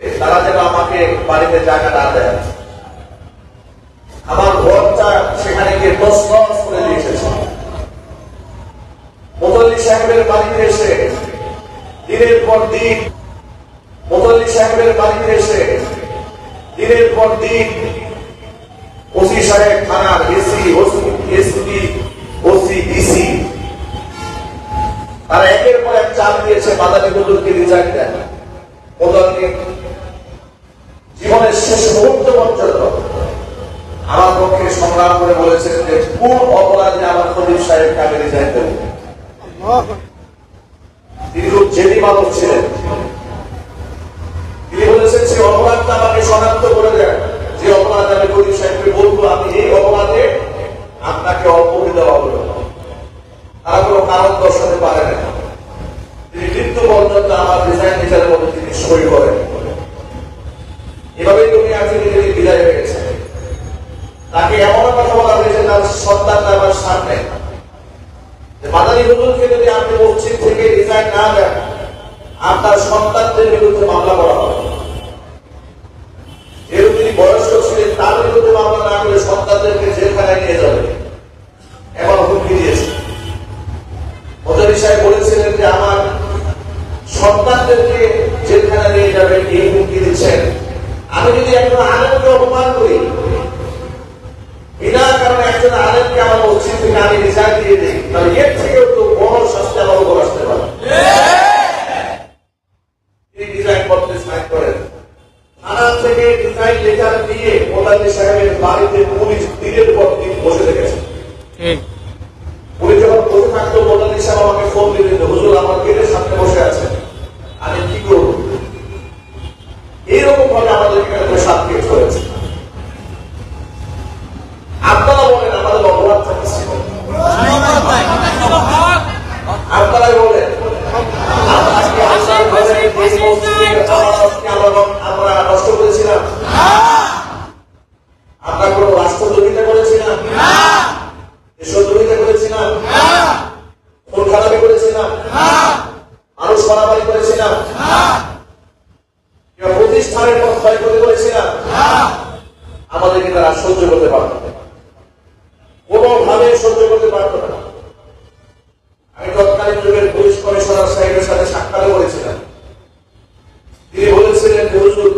তারা যেন আমাকে বাড়িতে জায়গা না দেয়। আমার ঘরটা সেখানে গিয়ে তসনস করে দিয়ে এসেছে। সাহেবের বাড়িতে এসে, দিনের পর দিন মোদল্লি সাহেবের বাড়িতে এসে, দিনের পর দিন ওসি সাহেব থানার এসি এসপি, ওসি, ডিসি, তারা একের পর এক চাপ দিয়েছে মাদানী বদুলকে রিজাইন দেন করে বলেছেন যে কোন অপরাধে আমার খলিফ আমি রিজাইন দেব তিনি খুব জেদি ছিলেন। তিনি বলেছেন যে অপরাধটা আমাকে শনাক্ত করে যে অপরাধ আমি সাহেবকে বলব, আমি এই অপরাধে আপনাকে অপরি দেওয়া হলো তারা কোনো কারণ দর্শাতে পারে না। তিনি মৃত্যু পর্যন্ত আমার রিজাইন লেটারের মধ্যে তিনি সই করেন এভাবেই তুমি আজকে তিনি বিদায় হয়ে গেছে তাকে এমন কথা বলা হয়েছে তার সন্তান আমার সামনে যে মাদানী হুজুরকে যদি আপনি মসজিদ থেকে রিজাইন না দেন আপনার সন্তানদের বিরুদ্ধে মামলা করা হবে যেহেতু তিনি বয়স্ক ছিলেন তার বিরুদ্ধে মামলা না করে সন্তানদেরকে জেলখানায় নিয়ে যাবে এমন হুমকি দিয়েছে সাহেব বলেছিলেন যে আমার সন্তানদেরকে জেলখানা নিয়ে যাবেন, এই হুমকি দিচ্ছেন। আমি যদি একজন আলেমকে অপমান করি, বিনা কারণে একজন আলেমকে আমার মসজিদ থেকে আমি রিজাইন দিয়ে দিই, তাহলে এর থেকেও তো বড় শাস্তি আমার আসতে পারে। তিনি পত্রে থেকে রিজাইন লেটার দিয়ে মোদাল্লি সাহেবের বাড়িতে পুলিশ দিনের পর দিন বসে রেখেছে সাহেব আমাকে ফোন দিলেন হুজুর আমার গেটের সামনে বসে আছে আমি কি করব এইরকম ভাবে আমাদের এখানে প্রসাদ পেট হয়েছে আপনারা বলেন আমাদের অপরাধটা কি ছিল আপনারাই বলেন আজকে আল্লাহর ঘরে এই মসজিদের আমানতকে আমরা- আমরা নষ্ট করেছিলাম আমরা কোন রাষ্ট্র জমিতে করেছিলাম দেশের জমিতে করেছিলাম খুন খারাপি করেছিলাম মানুষ মারামারি করেছিলাম কিংবা প্রতিষ্ঠানের পর ক্ষয়ক্ষতি করেছিলাম আমাদেরকে তারা সহ্য করতে পারত না কোনোভাবে সহ্য করতে পারত না আমি তৎকালীন যুগের পুলিশ কমিশনার সাহেবের সাথে সাক্ষাৎ করেছিলাম তিনি বলেছিলেন যে হুজুর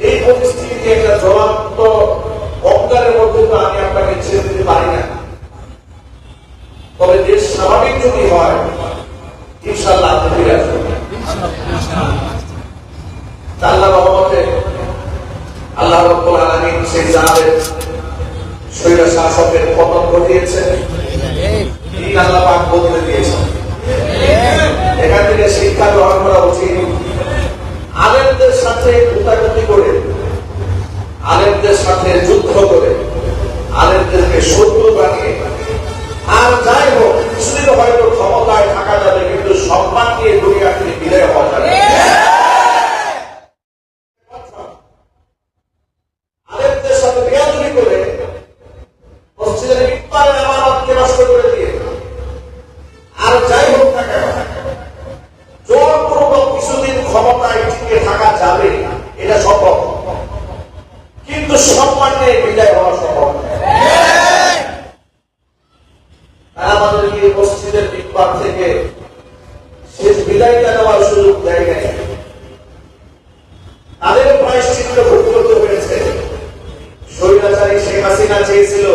এই পরিস্থিতিতে একটা জ্বলন্ত অজ্ঞানের মধ্যে তো আমি আপনাকে ছেড়ে দিতে পারি না তবে দেশ স্বাভাবিক যদি হয় ইনশাল্লাহ আপনি ফিরে আসবেন আল্লাহ রহমতে আল্লাহ রব্বুল আলামিন সেই জালের স্বৈর শাসকের পতন ঘটিয়েছে দিন আল্লাহ পাক বদলে দিয়েছেন এখান থেকে শিক্ষা গ্রহণ করা উচিত আলেমদের সাথে কুতাকুতি করে আলেমদের সাথে যুদ্ধ করে আলেমদেরকে শত্রু বানিয়ে আর যাই হোক কিছুদিন হয়তো ক্ষমতায় থাকা যাবে কিন্তু সম্মান নিয়ে দুনিয়া থেকে বিদায় হওয়া যাবে না। আলেমদের সাথে বেয়াদবি করে মসজিদের ইকবালের আমানতকে নষ্ট করে দিয়ে আর যাই হোক না কেন জোরপূর্বক কিছুদিন ক্ষমতায় টিকে থাকা যাবে এটা সম্ভব কিন্তু সম্মান নিয়ে বিদায় হওয়া সম্ভব নয়। তারা আমাদেরকে এই মসজিদের ইকবাল থেকে শেষ বিদায়টা নেওয়ার সুযোগ দেয় নাই তাদের প্রায়শ্চিত্ত ভোগ করতে হয়েছে স্বৈরাচারী শেখ হাসিনা চেয়েছিল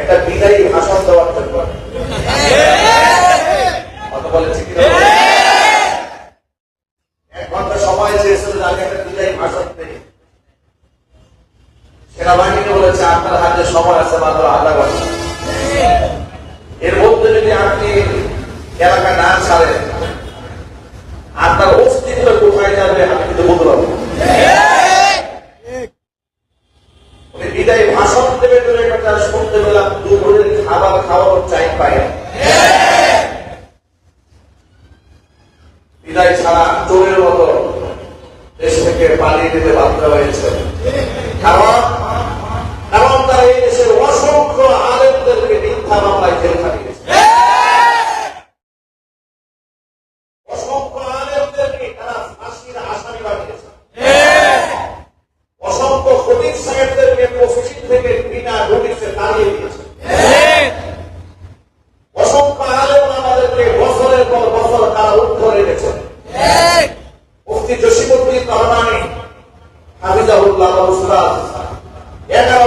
একটা বিদায়ী ভাষণ দেওয়ার জন্য কথা বলে ঠিক না? এক ঘণ্টা সময় চেয়েছিল যে আমি একটা ভাষণ দেই সেনাবাহিনী বলেছে, আপনার হাতে সময় আছে, মাত্র আধা ঘণ্টা। এর মধ্যে যদি আপনি এলাকা না ছাড়েন, আপনার অস্তিত্ব কোথায় যাবে, আমি কিন্তু বলতে পারব বিদায় ভাষণ দেবে বলে একটা শুনতে পেলাম, দুপুরের খাবার খাওয়ার চাই না। বিদায় ছাড়া চোরের মতো দেশ থেকে পালিয়ে যেতে বাধ্য হয়েছে কারণ কারণ তারা এই দেশের অসংখ্য আলেমদেরকে মিথ্যা মামলায় জেল খাটিয়েছে অসংখ্য আলেমদেরকে তারা ফাঁসির আসামি বানিয়েছে রহমতুল্লাহ আমার উস্তাদ এগারো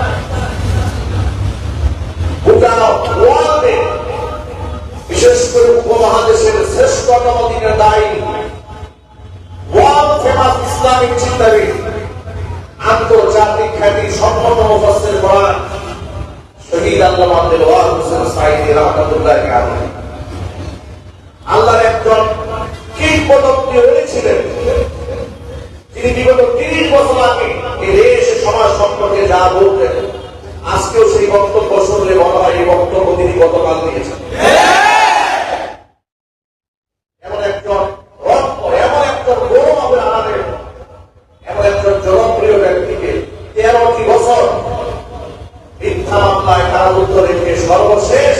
করে উপমহাদেশের শ্রেষ্ঠতম দিনের দায়ী। ইসলামিক চিন্তাবিদ, আন্তর্জাতিক খ্যাতি সম্পন্ন মুফাসসির কোরআন একজন কিংবদন্তি ওলি ছিলেন তিনি বিগত আগে এই সমাজ সম্পর্কে যা বলতেন, আজকেও সেই বক্তব্য শুনলে মনে হয় এই বক্তব্য তিনি গতকাল দিয়েছেন এমন একজন রত্ন এমন একজন গৌরব আমাদের এমন একজন জনপ্রিয় ব্যক্তিকে তেরোটি বছর মিথ্যা মামলায় কারারুদ্ধ রেখে সর্বশেষ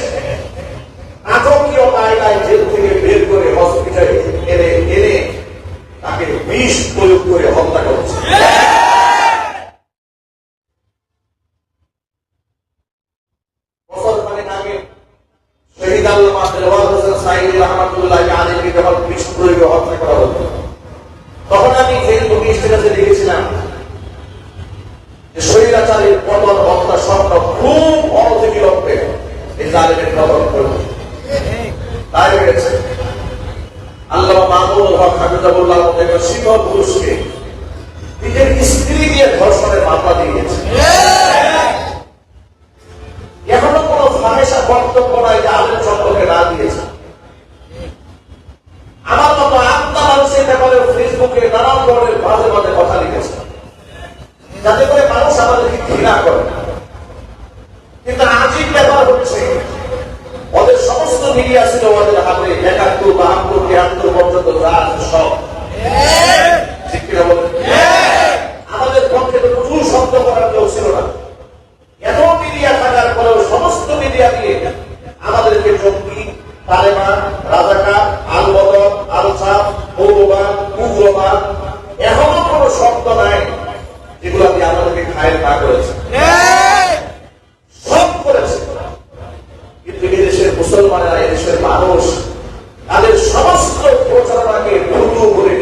নাটকীয় কায়দায় জেল থেকে বের করে হসপিটালে এনে এনে তাকে বিষ প্রয়োগ করে হত্যা করেছে বছর খানেক আগে শহীদ আল্লামা দেওয়ার হোসেন সাইদি রহমাতুল্লাহ আলীকে যখন বিষ প্রয়োগে হত্যা করা হতো তখন আমি ফেসবুক স্ট্যাটাসে লিখেছিলাম যে স্বৈরাচারীর পতন হত্যা স্বপ্ন খুব অনতিবিলম্বে এই জালিমের পতন করবে তাই হয়েছে আমার মতো আত্মা কথা লিখেছে। যাতে করে মানুষ আমাদেরকে ঘৃণা করে। কিন্তু আজিব ব্যাপার হচ্ছে মিডিয়া ছিল ওদের হাতে একাত্তর বাহাত্তর তিয়াত্তর পর্যন্ত যা আছে সব আমাদের পক্ষে তো প্রচুর শব্দ করার কেউ ছিল না। এত মিডিয়া থাকার পরেও সমস্ত মিডিয়া দিয়ে আমাদেরকে জঙ্গি তালেবান রাজাকার আল বদর আল সাপ উগ্রবাদ এখনও কোনো শব্দ নাই যেগুলো দিয়ে আমাদেরকে খায়ের না করেছে। সব করেছে। কিন্তু মুসলমানেরা এদেশের মানুষ তাদের সমস্ত প্রচারণাকে ভুলু করে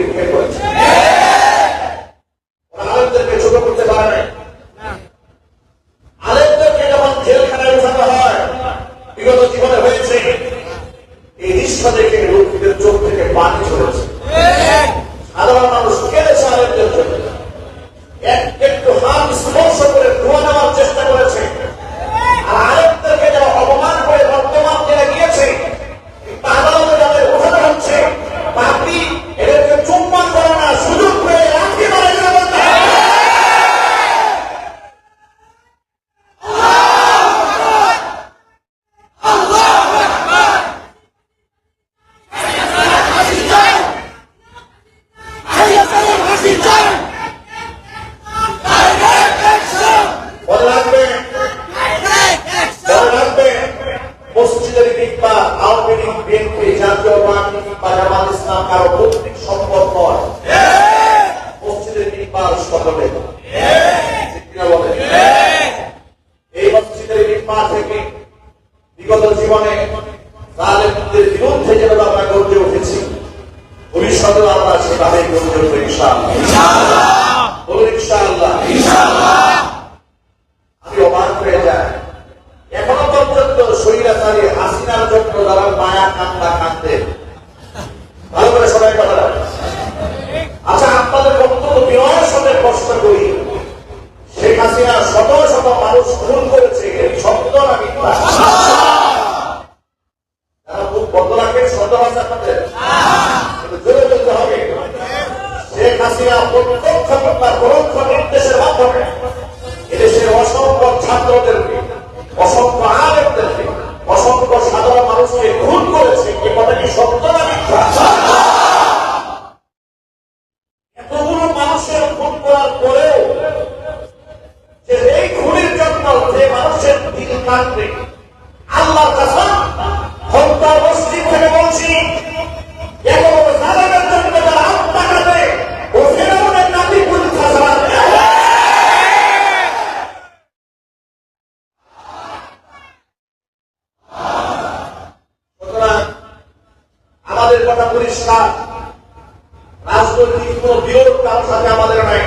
বিরোধ সাথে আমাদের নাই।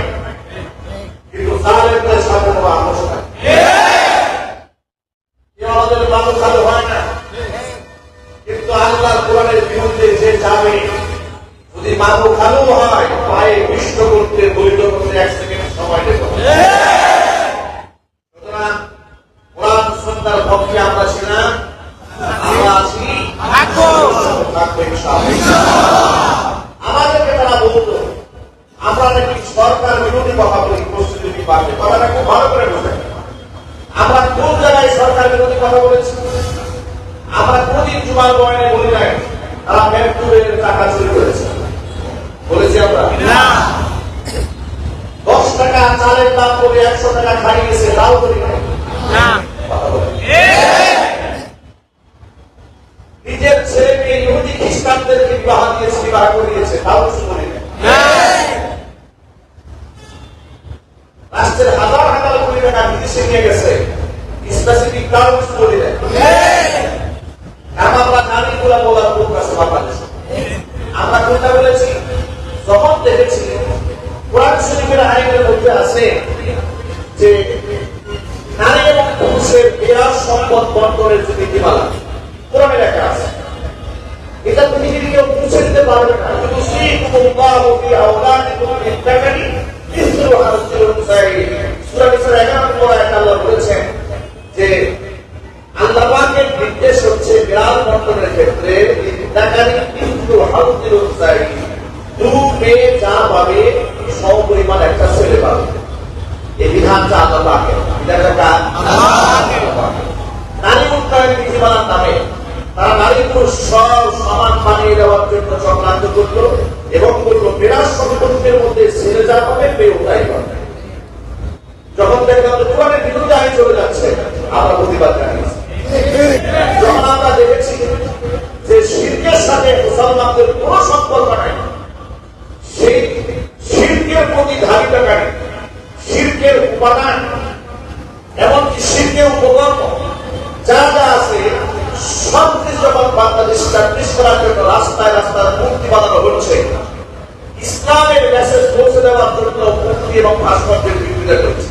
কিন্তু সাথে মানুষ আমাদের মানুষ হয় না। কিন্তু আল্লাহ কোরআনের বিরুদ্ধে যে যাবে, যদি মানুষ ভালো হয়, পায়ে করতে করতে এক সেকেন্ড সময় দেব সুতরাং কোরআন সন্ধ্যার পক্ষে আমরা ছিলাম আমরা আছি থাকব ইনশাআল্লাহ। আমাদেরকে তারা বলতো আমরা নাকি সরকার বিরোধী কথা বলি প্রস্তুতি পারবে কথাটা খুব ভালো করে বোঝেন আমরা কোন জায়গায় সরকার বিরোধী কথা বলেছি। আমরা কোনদিন জুমার বয়ানে বলি নাই তারা মেট্রোরের টাকা চুরি করেছে। বলেছি আমরা। দশ টাকা চালের দাম করে একশো টাকা খাইয়ে গেছে তাও করি বলি। নিজের ছেলেকে ইহুদি খ্রিস্টানদেরকে বিবাহ দিয়েছে বিবাহ করিয়েছে তাও কিছু বলি নাই। রাষ্ট্রের হাজার হাজার কোটি টাকা বিদেশে নিয়ে গেছে। স্পেসিফিক কারণ কিছু বলি কারণ আমরা জানি গুলা বলার লোক আছে বাংলাদেশে আমরা কোনটা বলেছি যখন দেখেছি কোরআন শরীফের আইনের মধ্যে আছে যে নারী এবং পুরুষের বিরাট সম্পদ বন্টনের যে নীতিমালা কোরআনে লেখা আছে এটা তুমি যদি কেউ মুছে দিতে পারবে না কিন্তু সিকুমুল্লাহু ফি আওলাদিকুম লিত্তাকারি মিসলু হাযিল উনসাইয়্যিদ সূরা নিসার 11 নম্বর আয়াতে আল্লাহ বলেছেন যে আল্লাহ পাকের নির্দেশ হচ্ছে বিরাট বন্টনের ক্ষেত্রে লিত্তাকারি মিসলু হাযিল উনসাইয়্যিদ দু মেয়ে যা পাবে সম পরিমাণ একটা ছেলে পাবে এই বিধানটা আল্লাহ পাকের বিধানটা কার? আল্লাহ পাকের। নারী উন্নয়ন নীতিমালার নামে তারা নারী পুরুষ সব সমান বানিয়ে দেওয়ার জন্য চক্রান্ত করল এবং বলল বিরাট সম্পর্কের মধ্যে ছেলে যা পাবে মেয়েও তাই পাবে যখন দেখলাম যে কোরআনের বিরুদ্ধে আইন চলে যাচ্ছে আমরা প্রতিবাদ জানিয়েছি যখন আমরা দেখেছি যে শিল্পের সাথে মুসলমানদের কোনো সম্পর্ক নাই। শিল্পের প্রতি ধারিতাকারী শিল্পের উপাদান, এমনকি শিল্পের উপকরণ যা যা আছে, সব যখন বাংলাদেশ করার জন্য রাস্তায় রাস্তায় মূর্তি বানানো হচ্ছে, ইসলামের মেসেজ পৌঁছে দেওয়ার জন্য মূর্তি এবং ভাস্কর্যের বিরোধিতা করছে।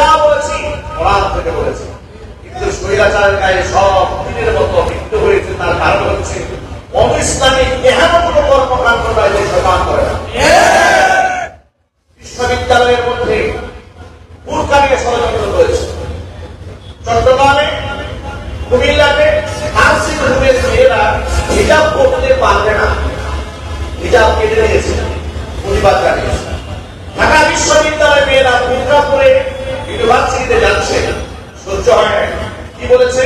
যা বলেছি কোরআন থেকে বলেছি। কিন্তু স্বৈরাচারের গায়ে সব দিনের মতো মৃত্যু হয়েছে তার কারণ হচ্ছে অনিসলামিক এহেন কোনো কর্মকাণ্ড নয় যে সমান করে না। বিশ্ববিদ্যালয়ের মধ্যে বুর্কা নিয়ে ষড়যন্ত্র সহ্য হয় কি বলেছে?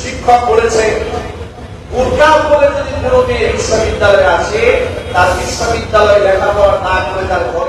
শিক্ষক বলেছে বুর্কা পরে যদি কোনো মেয়ে বিশ্ববিদ্যালয়ে আসে, তার বিশ্ববিদ্যালয়ে লেখাপড়া না করে তার ঘর